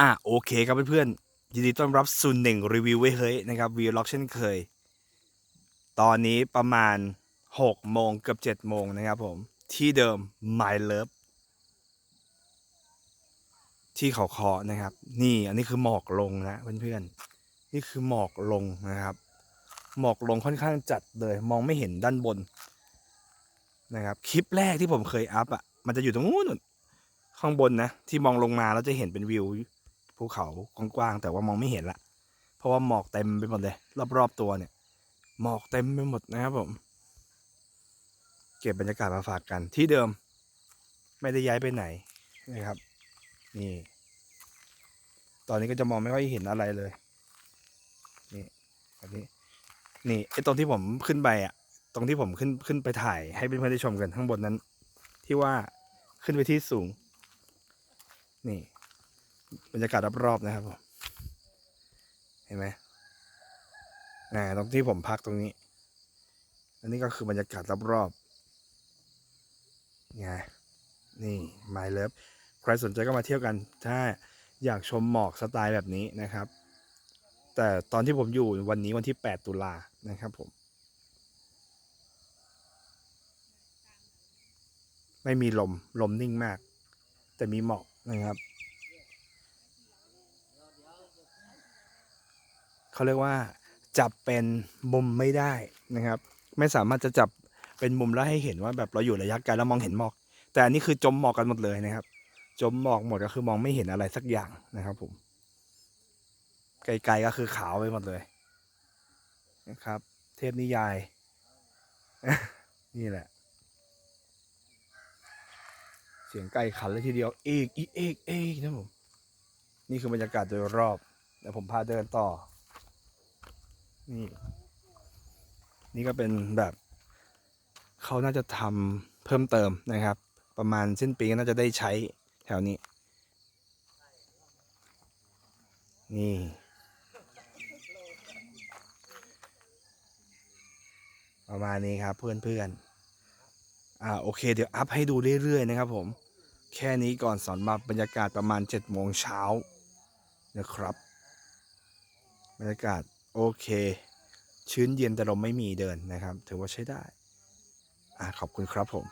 อะโอเคครับเพื่อนๆยินดีต้อนรับสู่หนึ่งรีวิวไว้เฮ้ยนะครับวีล็อกเช่นเคย ตอนนี้ประมาณ6โมงเกือบ7โมงนะครับผม ที่เดิม My Love ที่เขาคอนะครับ นี่อันนี้คือหมอกลงนะเพื่อนๆนี่คือหมอกลงนะครับ หมอกลงค่อนข้างจัดเลย มองไม่เห็นด้านบนนะครับ คลิปแรกที่ผมเคยอัพอะมันจะอยู่ตรงนู้นข้างบนนะ ที่มองลงมาแล้วจะเห็นเป็นวิว ภูเขากว้างๆแต่ว่ามองไม่เห็นละ เพราะว่าหมอกเต็มไปหมดเลย รอบๆตัวเนี่ย หมอกเต็มไปหมดนะครับผม เก็บบรรยากาศมาฝากกันที่เดิม ไม่ได้ย้ายไปไหนนะครับ นี่ ตอนนี้ก็จะมองไม่ค่อยเห็นอะไรเลย นี่อันนี้ นี่ไอ้ตรงที่ผมขึ้นไปอะ ตรงที่ผมขึ้นขึ้นไปถ่ายให้เพื่อนๆได้ชมกันข้างบนนั้น ที่ว่าขึ้นไปที่สูง นี่ บรรยากาศรอบๆนะครับผมเห็นไหมอ่าตรงที่ผมพักตรงนี้ อันนี้ก็คือบรรยากาศรอบๆไงนี่ My Love ใครสนใจก็มาเที่ยวกัน ถ้าอยากชมหมอกสไตล์แบบนี้นะครับ แต่ตอนที่ผมอยู่วันนี้วันที่ 8 ตุลานะครับผม ไม่มีลม ลมนิ่งมาก แต่มีหมอกนะครับ เขาเรียกว่าจับเป็นมุมไม่ได้นะครับ ไม่สามารถจะจับเป็นมุมแล้วให้เห็นว่าแบบเราอยู่ระยะไกลแล้วมองเห็นหมอก แต่อันนี้คือจมหมอกกันหมดเลยนะครับ จมหมอกหมดก็คือมองไม่เห็นอะไรสักอย่างนะครับ ผม ไกลๆก็คือขาวไปหมดเลยนะครับ เทพนิยาย นี่แหละ เสียงไก่ขันเลยทีเดียว เอกอีเอกเอกนะผมนี่คือบรรยากาศโดยรอบเดี๋ยวผมพาเดินต่อ นี่ นี่ก็เป็นแบบเขาน่าจะทำเพิ่มเติมนะครับ ประมาณสิ้นปีก็น่าจะได้ใช้แถวนี้ นี่ประมาณนี้ครับเพื่อนๆอ่าโอเค เดี๋ยวอัพให้ดูเรื่อยๆนะครับผม แค่นี้ก่อนสอนมาบรรยากาศประมาณ7โมงเช้านะครับ บรรยากาศโอเค ชื้นเย็นแต่ลมไม่มีเดินนะครับ ถือว่าใช้ได้อ่าขอบคุณครับผม